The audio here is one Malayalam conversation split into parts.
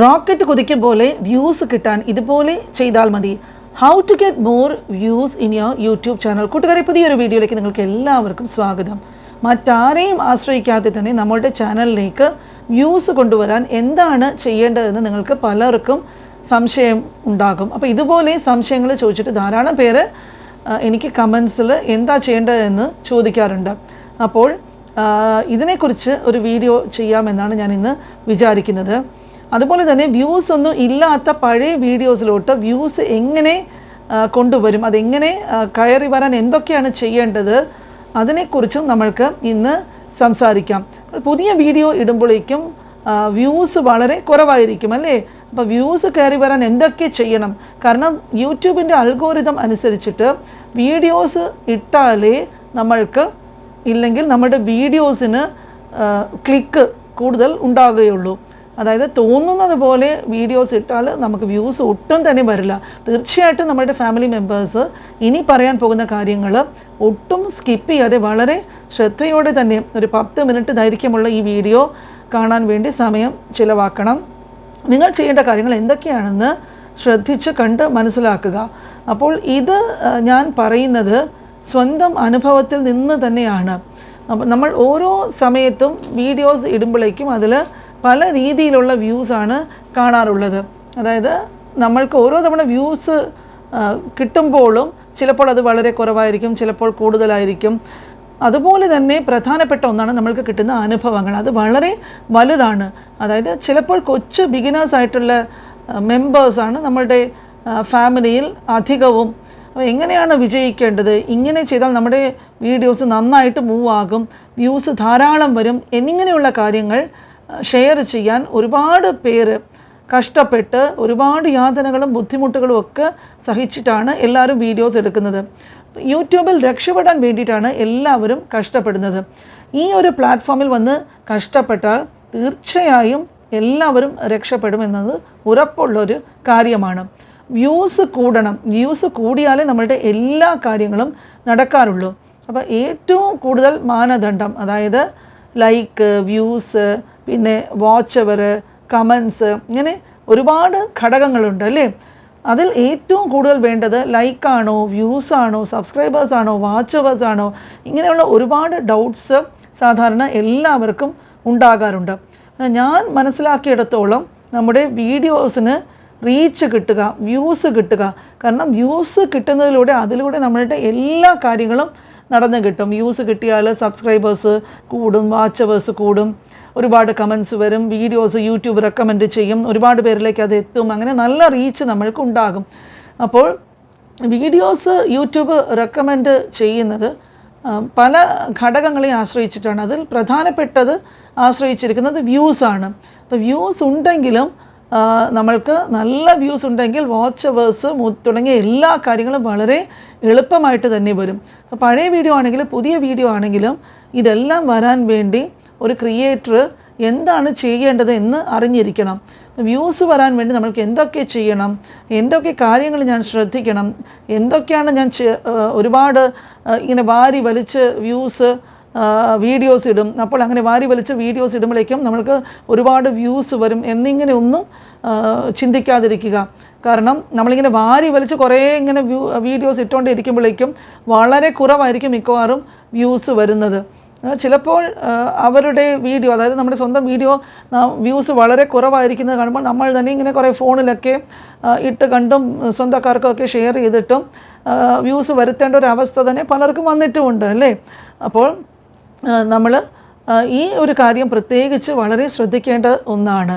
റോക്കറ്റ് കുതിക്കും പോലെ വ്യൂസ് കിട്ടാൻ ഇതുപോലെ ചെയ്താൽ മതി. How to get more views in your YouTube channel കൂട്ടുകാരെ പുതിയൊരു വീഡിയോയിലേക്ക് നിങ്ങൾക്ക് എല്ലാവർക്കും സ്വാഗതം. മറ്റാരെയും ആശ്രയിക്കാതെ തന്നെ നമ്മളുടെ ചാനലിലേക്ക് വ്യൂസ് കൊണ്ടുവരാൻ എന്താണ് ചെയ്യേണ്ടതെന്ന് നിങ്ങൾക്ക് പലർക്കും സംശയം ഉണ്ടാകും. അപ്പോൾ ഇതുപോലെ സംശയങ്ങൾ ചോദിച്ചിട്ട് ധാരാളം പേര് എനിക്ക് കമൻസിൽ എന്താ ചെയ്യേണ്ടതെന്ന് ചോദിക്കാറുണ്ട്. അപ്പോൾ ഇതിനെക്കുറിച്ച് ഒരു വീഡിയോ ചെയ്യാമെന്നാണ് ഞാൻ ഇന്ന് വിചാരിക്കുന്നത്. അതുപോലെ തന്നെ വ്യൂസ് ഒന്നും ഇല്ലാത്ത പഴയ വീഡിയോസിലോട്ട് വ്യൂസ് എങ്ങനെ കൊണ്ടുവരും? അതെങ്ങനെ കയറി വരാൻ എന്തൊക്കെയാണ് ചെയ്യേണ്ടത്? അതിനെക്കുറിച്ചും നമ്മൾക്ക് ഇന്ന് സംസാരിക്കാം. പുതിയ വീഡിയോ ഇടുമ്പോഴേക്കും വ്യൂസ് വളരെ കുറവായിരിക്കും അല്ലേ? അപ്പോൾ വ്യൂസ് കയറി വരാൻ എന്തൊക്കെ ചെയ്യണം? കാരണം യൂട്യൂബിന്റെ അൽഗോരിതം അനുസരിച്ചിട്ട് വീഡിയോസ് ഇട്ടാലേ നമ്മൾക്ക് ഇല്ലെങ്കിൽ നമ്മുടെ വീഡിയോസിന് ക്ലിക്ക് കൂടുതൽ ഉണ്ടാകുകയുള്ളൂ. അതായത് തോന്നുന്നത് പോലെ വീഡിയോസ് ഇട്ടാൽ നമുക്ക് വ്യൂസ് ഒട്ടും തന്നെ വരില്ല. തീർച്ചയായിട്ടും നമ്മുടെ ഫാമിലി മെമ്പേഴ്സ് ഇനി പറയാൻ പോകുന്ന കാര്യങ്ങൾ ഒട്ടും സ്കിപ്പ് ചെയ്യാതെ വളരെ ശ്രദ്ധയോടെ തന്നെ ഒരു പത്ത് മിനിറ്റ് ദൈർഘ്യമുള്ള ഈ വീഡിയോ കാണാൻ വേണ്ടി സമയം ചിലവാക്കണം. നിങ്ങൾ ചെയ്യേണ്ട കാര്യങ്ങൾ എന്തൊക്കെയാണെന്ന് ശ്രദ്ധിച്ച് കണ്ട് മനസ്സിലാക്കുക. അപ്പോൾ ഇത് ഞാൻ പറയുന്നത് സ്വന്തം അനുഭവത്തിൽ നിന്ന് തന്നെയാണ്. നമ്മൾ ഓരോ സമയത്തും വീഡിയോസ് ഇടുമ്പോഴേക്കും അതിൽ പല രീതിയിലുള്ള വ്യൂസാണ് കാണാറുള്ളത്. അതായത് നമ്മൾക്ക് ഓരോ തവണ വ്യൂസ് കിട്ടുമ്പോഴും ചിലപ്പോൾ അത് വളരെ കുറവായിരിക്കും ചിലപ്പോൾ കൂടുതലായിരിക്കും. അതുപോലെ തന്നെ പ്രധാനപ്പെട്ട ഒന്നാണ് നമ്മൾക്ക് കിട്ടുന്ന അനുഭവങ്ങൾ. അത് വളരെ വലുതാണ്. അതായത് ചിലപ്പോൾ കൊച്ചു ബിഗിനേഴ്സ് ആയിട്ടുള്ള മെമ്പേഴ്സാണ് നമ്മളുടെ ഫാമിലിയിൽ അധികവും. എങ്ങനെയാണ് വിജയിക്കേണ്ടത്? ഇങ്ങനെ ചെയ്താൽ നമ്മുടെ വീഡിയോസ് നന്നായിട്ട് മൂവ് ആകും വ്യൂസ് ധാരാളം വരും എന്നിങ്ങനെയുള്ള കാര്യങ്ങൾ ഷെയർ ചെയ്യാൻ ഒരുപാട് പേര് കഷ്ടപ്പെട്ട് ഒരുപാട് യാതനകളും ബുദ്ധിമുട്ടുകളും ഒക്കെ സഹിച്ചിട്ടാണ് എല്ലാവരും വീഡിയോസ് എടുക്കുന്നത്. യൂട്യൂബിൽ രക്ഷപ്പെടാൻ വേണ്ടിയിട്ടാണ് എല്ലാവരും കഷ്ടപ്പെടുന്നത്. ഈ ഒരു പ്ലാറ്റ്ഫോമിൽ വന്ന് കഷ്ടപ്പെട്ടാൽ തീർച്ചയായും എല്ലാവരും രക്ഷപ്പെടുമെന്നത് ഉറപ്പുള്ളൊരു കാര്യമാണ്. വ്യൂസ് കൂടണം. വ്യൂസ് കൂടിയാലേ നമ്മളുടെ എല്ലാ കാര്യങ്ങളും നടക്കാറുള്ളൂ. അപ്പോൾ ഏറ്റവും കൂടുതൽ മാനദണ്ഡം അതായത് ലൈക്ക് വ്യൂസ് പിന്നെ വാച്ച് അവർ കമൻസ് ഇങ്ങനെ ഒരുപാട് ഘടകങ്ങളുണ്ട് അല്ലേ? അതിൽ ഏറ്റവും കൂടുതൽ വേണ്ടത് ലൈക്കാണോ വ്യൂസാണോ സബ്സ്ക്രൈബേഴ്സാണോ സബ്സ്ക്രൈബേഴ്സ് ആണോ ഇങ്ങനെയുള്ള ഒരുപാട് ഡൗട്ട്സ് സാധാരണ എല്ലാവർക്കും ഉണ്ടാകാറുണ്ട്. ഞാൻ മനസ്സിലാക്കിയിടത്തോളം നമ്മുടെ വീഡിയോസിന് റീച്ച് കിട്ടുക വ്യൂസ് കിട്ടുക. കാരണം വ്യൂസ് കിട്ടുന്നതിലൂടെ അതിലൂടെ നമ്മളുടെ എല്ലാ കാര്യങ്ങളും നടന്നു കിട്ടും. വ്യൂസ് കിട്ടിയാൽ സബ്സ്ക്രൈബേഴ്സ് കൂടും വാച്ചവേഴ്സ് കൂടും. ഒരുപാട് കമൻസ് വരും വീഡിയോസ് യൂട്യൂബ് റെക്കമെൻഡ് ചെയ്യും. ഒരുപാട് പേരിലേക്ക് അത് എത്തും. അങ്ങനെ നല്ല റീച്ച് നമ്മൾക്ക് ഉണ്ടാകും. അപ്പോൾ വീഡിയോസ് യൂട്യൂബ് റെക്കമെൻഡ് ചെയ്യുന്നത് പല ഘടകങ്ങളെ ആശ്രയിച്ചിട്ടാണ്. അതിൽ പ്രധാനപ്പെട്ടത് ആശ്രയിച്ചിരിക്കുന്നത് വ്യൂസാണ് അപ്പോൾ വ്യൂസ് ഉണ്ടെങ്കിലും നമ്മൾക്ക് നല്ല വ്യൂസ് ഉണ്ടെങ്കിൽ വാച്ച് അവേഴ്സ് തുടങ്ങിയ എല്ലാ കാര്യങ്ങളും വളരെ എളുപ്പമായിട്ട് തന്നെ വരും. അപ്പോൾ പഴയ വീഡിയോ ആണെങ്കിലും പുതിയ വീഡിയോ ആണെങ്കിലും ഇതെല്ലാം വരാൻ വേണ്ടി ഒരു ക്രിയേറ്റർ എന്താണ് ചെയ്യേണ്ടത് എന്ന് അറിഞ്ഞിരിക്കണം. വ്യൂസ് വരാൻ വേണ്ടി നമ്മൾക്ക് എന്തൊക്കെ ചെയ്യണം എന്തൊക്കെ കാര്യങ്ങൾ ഞാൻ ശ്രദ്ധിക്കണം എന്തൊക്കെയാണ് ഞാൻ ഒരുപാട് ഇങ്ങനെ വാരി വലിച്ച് വ്യൂസ് വീഡിയോസ് ഇടും. അപ്പോൾ അങ്ങനെ വാരി വലിച്ച് വീഡിയോസ് ഇടുമ്പോഴേക്കും നമ്മൾക്ക് ഒരുപാട് വ്യൂസ് വരും എന്നിങ്ങനെ ഒന്നും ചിന്തിക്കാതിരിക്കുക. കാരണം നമ്മളിങ്ങനെ വാരി വലിച്ച് കുറേ ഇങ്ങനെ വ്യൂ വീഡിയോസ് ഇട്ടുകൊണ്ട് ഇരിക്കുമ്പോഴേക്കും വളരെ കുറവായിരിക്കും മിക്കവാറും വ്യൂസ് വരുന്നത്. ചിലപ്പോൾ അവരുടെ വീഡിയോ അതായത് നമ്മുടെ സ്വന്തം വീഡിയോ വ്യൂസ് വളരെ കുറവായിരിക്കുന്നത് കാണുമ്പോൾ നമ്മൾ തന്നെ ഇങ്ങനെ കുറേ ഫോണിലൊക്കെ ഇട്ട് കണ്ടും സ്വന്തക്കാർക്കൊക്കെ ഷെയർ ചെയ്തിട്ടും വ്യൂസ് വരുത്തേണ്ട ഒരു അവസ്ഥ തന്നെ പലർക്കും വന്നിട്ടുമുണ്ട് അല്ലേ? അപ്പോൾ നമ്മൾ ഈ ഒരു കാര്യം പ്രത്യേകിച്ച് വളരെ ശ്രദ്ധിക്കേണ്ട ഒന്നാണ്.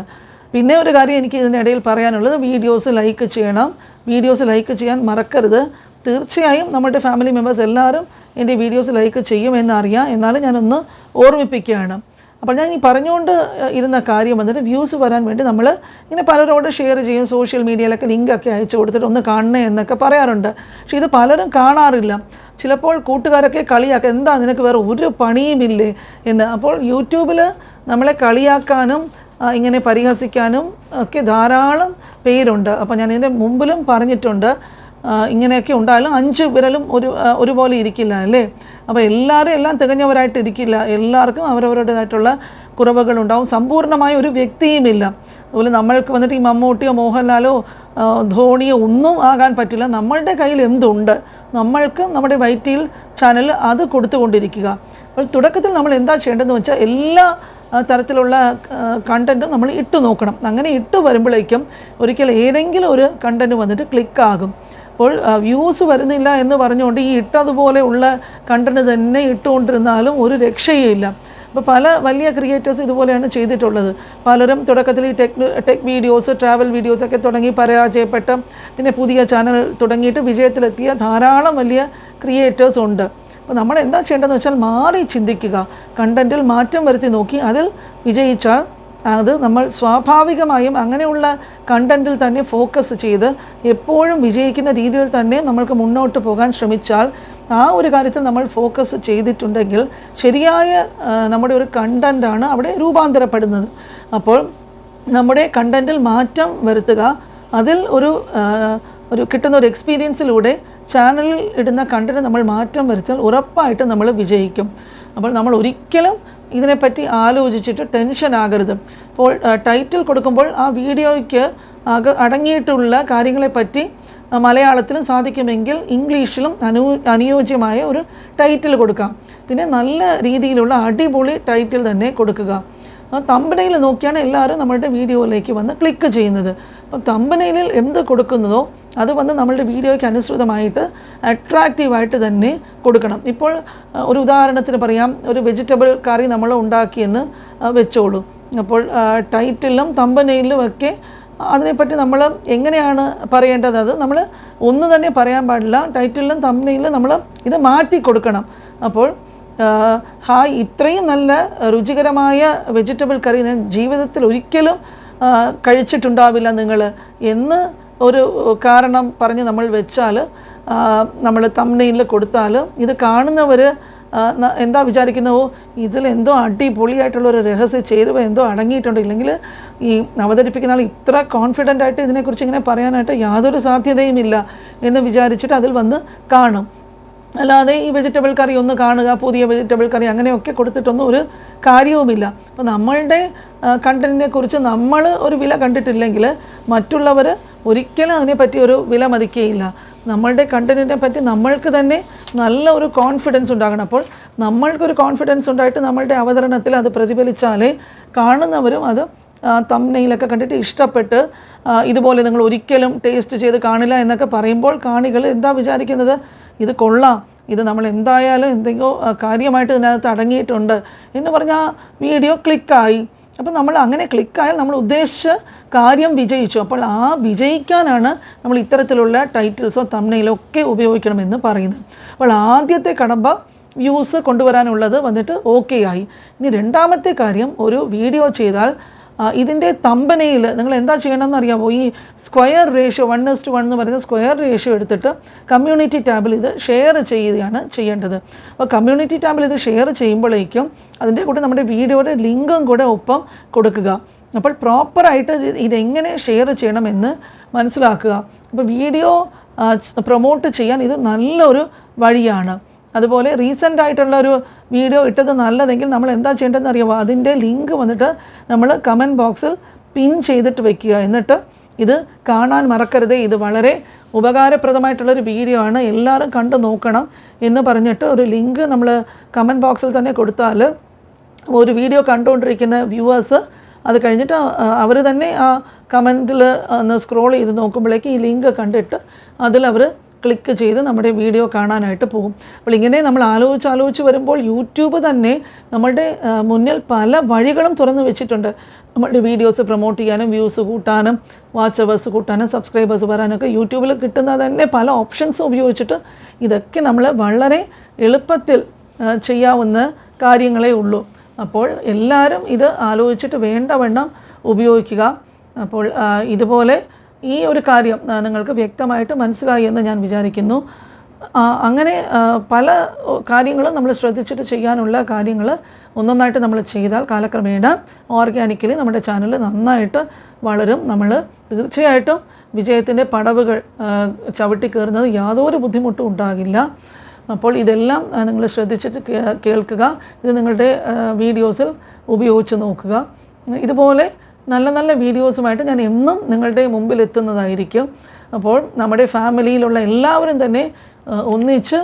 പിന്നെ ഒരു കാര്യം എനിക്ക് ഇതിനിടയിൽ പറയാനുള്ളത് വീഡിയോസ് ലൈക്ക് ചെയ്യണം. വീഡിയോസ് ലൈക്ക് ചെയ്യാൻ മറക്കരുത്. തീർച്ചയായും നമ്മുടെ ഫാമിലി മെമ്പേഴ്സ് എല്ലാവരും എന്റെ വീഡിയോസ് ലൈക്ക് ചെയ്യുമെന്നറിയാം എന്നാലും ഞാനൊന്ന് ഓർമ്മിപ്പിക്കുകയാണ്. അപ്പോൾ ഞാൻ ഈ പറഞ്ഞുകൊണ്ട് ഇരുന്ന കാര്യം വന്നിട്ട് വ്യൂസ് വരാൻ വേണ്ടി നമ്മൾ ഇങ്ങനെ പലരോട് ഷെയർ ചെയ്യും സോഷ്യൽ മീഡിയയിലൊക്കെ ലിങ്കൊക്കെ അയച്ചു കൊടുത്തിട്ട് ഒന്ന് കാണണേ എന്നൊക്കെ പറയാറുണ്ട്. പക്ഷേ ഇത് പലരും കാണാറില്ല. ചിലപ്പോൾ കൂട്ടുകാരൊക്കെ കളിയാക്കുക എന്താ നിനക്ക് വേറെ ഒരു പണിയുമില്ലേ എന്ന്. അപ്പോൾ യൂട്യൂബിൽ നമ്മളെ കളിയാക്കാനും ഇങ്ങനെ പരിഹസിക്കാനും ഒക്കെ ധാരാളം പേരുണ്ട്. അപ്പോൾ ഞാൻ ഇതിന്റെ മുമ്പിലും പറഞ്ഞിട്ടുണ്ട്. ഇങ്ങനെയൊക്കെ ഉണ്ടായാലും അഞ്ച് വിരലും ഒരു ഒരുപോലെ ഇരിക്കില്ല അല്ലേ? അപ്പോൾ എല്ലാവരും എല്ലാം തികഞ്ഞവരായിട്ട് ഇരിക്കില്ല. എല്ലാവർക്കും അവരവരുടേതായിട്ടുള്ള കുറവുകളുണ്ടാവും. സമ്പൂർണമായ ഒരു വ്യക്തിയുമില്ല. അതുപോലെ നമ്മൾക്ക് വന്നിട്ട് ഈ മമ്മൂട്ടിയോ മോഹൻലാലോ ധോണിയോ ഒന്നും ആകാൻ പറ്റില്ല. നമ്മളുടെ കയ്യിൽ എന്തുണ്ട്? നമ്മൾക്ക് നമ്മുടെ വൈറ്റിയിൽ ചാനൽ അത് കൊടുത്തുകൊണ്ടിരിക്കുക. അപ്പോൾ തുടക്കത്തിൽ നമ്മൾ എന്താ ചെയ്യേണ്ടതെന്ന് വെച്ചാൽ എല്ലാ തരത്തിലുള്ള കണ്ടന്റും നമ്മൾ ഇട്ട് നോക്കണം. അങ്ങനെ ഇട്ട് വരുമ്പോഴേക്കും ഒരിക്കൽ ഏതെങ്കിലും ഒരു കണ്ടന്റ് വന്നിട്ട് ക്ലിക്കാകും അപ്പോൾ വ്യൂസ് വരുന്നില്ല എന്ന് പറഞ്ഞുകൊണ്ട് ഈ ഇട്ടതുപോലെ ഉള്ള കണ്ടന്റ് തന്നെ ഇട്ടുകൊണ്ടിരുന്നാലും ഒരു രക്ഷയുമില്ല അപ്പോൾ പല വലിയ ക്രിയേറ്റേഴ്സ് ഇതുപോലെയാണ് ചെയ്തിട്ടുള്ളത്. പലരും തുടക്കത്തിൽ ഈ tech tech videos travel videos ഒക്കെ തുടങ്ങി പരാജയപ്പെട്ട പിന്നെ പുതിയ ചാനൽ തുടങ്ങിയിട്ട് വിജയത്തിലെത്തിയ ധാരാളം വലിയ ക്രിയേറ്റേഴ്സ് ഉണ്ട്. അപ്പോൾ നമ്മൾ എന്താ ചെയ്യേണ്ടതെന്ന് വെച്ചാൽ മാറി ചിന്തിക്കുക. കണ്ടന്റിൽ മാറ്റം വരുത്തി നോക്കി അതിൽ വിജയിച്ചാൽ അത് നമ്മൾ സ്വാഭാവികമായും അങ്ങനെയുള്ള കണ്ടന്റിൽ തന്നെ ഫോക്കസ് ചെയ്ത് എപ്പോഴും വിജയിക്കുന്ന രീതിയിൽ തന്നെ നമ്മൾക്ക് മുന്നോട്ട് പോകാൻ ശ്രമിച്ചാൽ ആ ഒരു കാര്യത്തിൽ നമ്മൾ ഫോക്കസ് ചെയ്തിട്ടുണ്ടെങ്കിൽ ശരിയായ നമ്മുടെ ഒരു കണ്ടന്റാണ് അവിടെ രൂപാന്തരപ്പെടുന്നത്. അപ്പോൾ നമ്മുടെ കണ്ടന്റിൽ മാറ്റം വരുത്തുക അതിൽ ഒരു ഒരു കിട്ടുന്ന ഒരു എക്സ്പീരിയൻസിലൂടെ ചാനലിൽ ഇടുന്ന കണ്ടന്റ് നമ്മൾ മാറ്റം വരുത്തിയാൽ ഉറപ്പായിട്ടും നമ്മൾ വിജയിക്കും. അപ്പോൾ നമ്മൾ ഒരിക്കലും ഇതിനെപ്പറ്റി ആലോചിച്ചിട്ട് ടെൻഷൻ ആകരുത്. അപ്പോൾ ടൈറ്റിൽ കൊടുക്കുമ്പോൾ ആ വീഡിയോയ്ക്ക് അക അടങ്ങിയിട്ടുള്ള കാര്യങ്ങളെപ്പറ്റി മലയാളത്തിലും സാധിക്കുമെങ്കിൽ ഇംഗ്ലീഷിലും അനു അനുയോജ്യമായ ഒരു ടൈറ്റിൽ കൊടുക്കാം. പിന്നെ നല്ല രീതിയിലുള്ള അടിപൊളി ടൈറ്റിൽ തന്നെ കൊടുക്കുക. തമ്പനയിൽ നോക്കിയാണ് എല്ലാവരും നമ്മളുടെ വീഡിയോയിലേക്ക് വന്ന് ക്ലിക്ക് ചെയ്യുന്നത്. അപ്പം തമ്പനയിലിൽ എന്ത് കൊടുക്കുന്നതോ അത് വന്ന് നമ്മളുടെ വീഡിയോയ്ക്ക് അനുസൃതമായിട്ട് അട്രാക്റ്റീവായിട്ട് തന്നെ കൊടുക്കണം. ഇപ്പോൾ ഒരു ഉദാഹരണത്തിന് പറയാം ഒരു വെജിറ്റബിൾ കറി നമ്മൾ ഉണ്ടാക്കിയെന്ന് വെച്ചോളൂ. അപ്പോൾ ടൈറ്റിലും തമ്പനയിലും ഒക്കെ അതിനെപ്പറ്റി നമ്മൾ എങ്ങനെയാണ് പറയേണ്ടത്? അത് നമ്മൾ ഒന്ന് തന്നെ പറയാൻ പാടില്ല. ടൈറ്റിലും തമ്പനയിലും നമ്മൾ ഇത് മാറ്റി കൊടുക്കണം. അപ്പോൾ ഹായ് ഇത്രയും നല്ല രുചികരമായ വെജിറ്റബിൾ കറി ഞാൻ ജീവിതത്തിൽ ഒരിക്കലും കഴിച്ചിട്ടുണ്ടാവില്ല നിങ്ങൾ എന്ന് ഒരു കാരണം പറഞ്ഞ് നമ്മൾ വെച്ചാൽ നമ്മൾ തമ്മനയിൽ കൊടുത്താൽ ഇത് കാണുന്നവർ എന്താ വിചാരിക്കുന്നവോ ഇതിൽ എന്തോ അടിപൊളിയായിട്ടുള്ള ഒരു രഹസ്യ ചേരുവ എന്തോ അടങ്ങിയിട്ടുണ്ട്. ഇല്ലെങ്കിൽ ഈ അവതരിപ്പിക്കുന്ന ആൾ ഇത്ര കോൺഫിഡന്റ് ആയിട്ട് ഇതിനെക്കുറിച്ച് ഇങ്ങനെ പറയാനായിട്ട് യാതൊരു സാധ്യതയുമില്ല എന്ന് വിചാരിച്ചിട്ട് അതിൽ വന്ന് കാണും. അല്ലാതെ ഈ വെജിറ്റബിൾ കറി ഒന്ന് കാണുക പുതിയ വെജിറ്റബിൾ കറി അങ്ങനെയൊക്കെ കൊടുത്തിട്ടൊന്നും ഒരു കാര്യവുമില്ല. അപ്പോൾ നമ്മളുടെ കണ്ടന്റിനെ കുറിച്ച് നമ്മൾ ഒരു വില കണ്ടിട്ടില്ലെങ്കിൽ മറ്റുള്ളവർ ഒരിക്കലും അതിനെപ്പറ്റി ഒരു വില മതിക്കുകയില്ല നമ്മളുടെ കണ്ടന്റിനെ പറ്റി നമ്മൾക്ക് തന്നെ നല്ല ഒരു കോൺഫിഡൻസ് ഉണ്ടാകണം. അപ്പോൾ നമ്മൾക്കൊരു കോൺഫിഡൻസ് ഉണ്ടായിട്ട് നമ്മളുടെ അവതരണത്തിൽ അത് പ്രതിഫലിച്ചാലേ കാണുന്നവരും അത് തമ്മനയിലൊക്കെ കണ്ടിട്ട് ഇഷ്ടപ്പെട്ട് ഇതുപോലെ നിങ്ങൾ ഒരിക്കലും ടേസ്റ്റ് ചെയ്ത് കാണില്ല എന്നൊക്കെ പറയുമ്പോൾ കാണികൾ എന്താ വിചാരിക്കുന്നത്? ഇത് കൊള്ളാം. ഇത് നമ്മൾ എന്തായാലും എന്തെങ്കിലും കാര്യമായിട്ട് ഇതിനകത്ത് അടങ്ങിയിട്ടുണ്ട് എന്ന് പറഞ്ഞാൽ വീഡിയോ ക്ലിക്കായി അപ്പം നമ്മൾ അങ്ങനെ ക്ലിക്കായാൽ നമ്മൾ ഉദ്ദേശിച്ച കാര്യം വിജയിച്ചു. അപ്പോൾ ആ വിജയിക്കാനാണ് നമ്മൾ ഇത്തരത്തിലുള്ള ടൈറ്റിൽസോ തമ്മിലോ ഒക്കെ ഉപയോഗിക്കണമെന്ന് പറയുന്നത്. അപ്പോൾ ആദ്യത്തെ കടമ്പ വ്യൂസ് കൊണ്ടുവരാനുള്ളത് വന്നിട്ട് ഓക്കെ ആയി. ഇനി രണ്ടാമത്തെ കാര്യം ഒരു വീഡിയോ ചെയ്താൽ ഇതിന്റെ തമ്പനയിൽ നിങ്ങൾ എന്താ ചെയ്യണമെന്ന് അറിയാമോ ഈ square ratio one is to one എന്ന് പറയുന്ന സ്ക്വയർ റേഷ്യോ എടുത്തിട്ട് കമ്മ്യൂണിറ്റി ടാബിൽ ഇത് ഷെയർ ചെയ്യുകയാണ് ചെയ്യേണ്ടത്. അപ്പോൾ കമ്മ്യൂണിറ്റി ടാബിൽ ഇത് ഷെയർ ചെയ്യുമ്പോഴേക്കും അതിന്റെ കൂടെ നമ്മുടെ വീഡിയോയുടെ ലിങ്കും കൂടെ ഒപ്പം കൊടുക്കുക. അപ്പോൾ പ്രോപ്പറായിട്ട് ഇത് ഇതെങ്ങനെ ഷെയർ ചെയ്യണമെന്ന് മനസ്സിലാക്കുക. അപ്പോൾ വീഡിയോ പ്രൊമോട്ട് ചെയ്യാൻ ഇത് നല്ലൊരു വഴിയാണ്. അതുപോലെ റീസെന്റ് ആയിട്ടുള്ള ഒരു വീഡിയോ ഇട്ടത് നല്ലതെങ്കിൽ നമ്മൾ എന്താ ചെയ്യേണ്ടതെന്ന് അറിയാമോ? അതിന്റെ ലിങ്ക് വന്നിട്ട് നമ്മൾ കമന്റ് ബോക്സിൽ പിൻ ചെയ്തിട്ട് വെക്കുക. എന്നിട്ട് ഇത് കാണാൻ മറക്കരുത്. ഇത് വളരെ ഉപകാരപ്രദമായിട്ടുള്ളൊരു വീഡിയോ ആണ്. എല്ലാവരും കണ്ടു നോക്കണം എന്ന് പറഞ്ഞിട്ട് ഒരു ലിങ്ക് നമ്മൾ കമന്റ് ബോക്സിൽ തന്നെ കൊടുത്താൽ ഒരു വീഡിയോ കണ്ടുകൊണ്ടിരിക്കുന്ന വ്യൂവേഴ്സ് അത് കഴിഞ്ഞിട്ട് അവർ തന്നെ ആ കമന്റിൽ ഒന്ന് സ്ക്രോൾ ചെയ്ത് നോക്കുമ്പോഴേക്ക് ഈ ലിങ്ക് കണ്ടിട്ട് അതിൽ അവർ ക്ലിക്ക് ചെയ്ത് നമ്മുടെ വീഡിയോ കാണാനായിട്ട് പോകും. അപ്പോൾ ഇങ്ങനെ നമ്മൾ ആലോചിച്ച് ആലോചിച്ച് വരുമ്പോൾ യൂട്യൂബ് തന്നെ നമ്മുടെ മുന്നിൽ പല വഴികളും തുറന്നു വെച്ചിട്ടുണ്ട്. നമ്മുടെ വീഡിയോസ് പ്രൊമോട്ട് ചെയ്യാനും വ്യൂസ് കൂട്ടാനും വാച്ച് അവേഴ്സ് കൂട്ടാനും സബ്സ്ക്രൈബേഴ്സ് വരാനൊക്കെ യൂട്യൂബിൽ കിട്ടുന്ന തന്നെ പല ഓപ്ഷൻസും ഉപയോഗിച്ചിട്ട് ഇതൊക്കെ നമ്മൾ വളരെ എളുപ്പത്തിൽ ചെയ്യാവുന്ന കാര്യങ്ങളേ ഉള്ളൂ. അപ്പോൾ എല്ലാവരും ഇത് ആലോചിച്ചിട്ട് വേണ്ടവണ്ണം ഉപയോഗിക്കുക. അപ്പോൾ ഇതുപോലെ ഈ ഒരു കാര്യം നിങ്ങൾക്ക് വ്യക്തമായിട്ട് മനസ്സിലായി എന്ന് ഞാൻ വിചാരിക്കുന്നു. അങ്ങനെ പല കാര്യങ്ങളും നമ്മൾ ശ്രദ്ധിച്ചിട്ട് ചെയ്യാനുള്ള കാര്യങ്ങൾ ഒന്നൊന്നായിട്ട് നമ്മൾ ചെയ്താൽ കാലക്രമേണ ഓർഗാനിക്കലി നമ്മുടെ ചാനൽ നന്നായിട്ട് വളരും. നമ്മൾ തീർച്ചയായിട്ടും വിജയത്തിന്റെ പടവുകൾ ചവിട്ടി കയറുന്നത് യാതൊരു ബുദ്ധിമുട്ടും ഉണ്ടാകില്ല. അപ്പോൾ ഇതെല്ലാം നിങ്ങൾ ശ്രദ്ധിച്ചിട്ട് കേൾക്കുക. ഇത് നിങ്ങളുടെ വീഡിയോസിൽ ഉപയോഗിച്ച് നോക്കുക. ഇതുപോലെ നല്ല നല്ല വീഡിയോസുമായിട്ട് ഞാൻ എന്നും നിങ്ങളുടെ മുമ്പിൽ എത്തുന്നതായിരിക്കും. അപ്പോൾ നമ്മുടെ ഫാമിലിയിലുള്ള എല്ലാവരും തന്നെ ഒന്നിച്ച്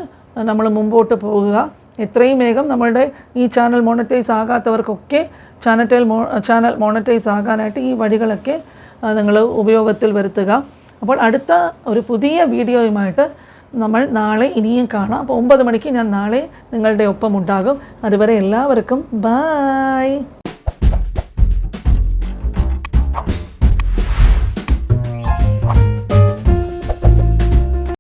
നമ്മൾ മുമ്പോട്ട് പോകുക. എത്രയും വേഗം നമ്മളുടെ ഈ ചാനൽ മോണറ്റൈസ് ആകാത്തവർക്കൊക്കെ ചാനൽ മോ ചാനൽ മോണിറ്റൈസ് ആകാനായിട്ട് ഈ വഴികളൊക്കെ നിങ്ങൾ ഉപയോഗത്തിൽ വരുത്തുക. അപ്പോൾ അടുത്ത ഒരു പുതിയ വീഡിയോയുമായിട്ട് നമ്മൾ നാളെ ഇനിയും കാണാം. അപ്പോൾ ഒമ്പത് മണിക്ക് ഞാൻ നാളെ നിങ്ങളുടെ ഒപ്പം ഉണ്ടാകും അതുവരെ എല്ലാവർക്കും ബായ്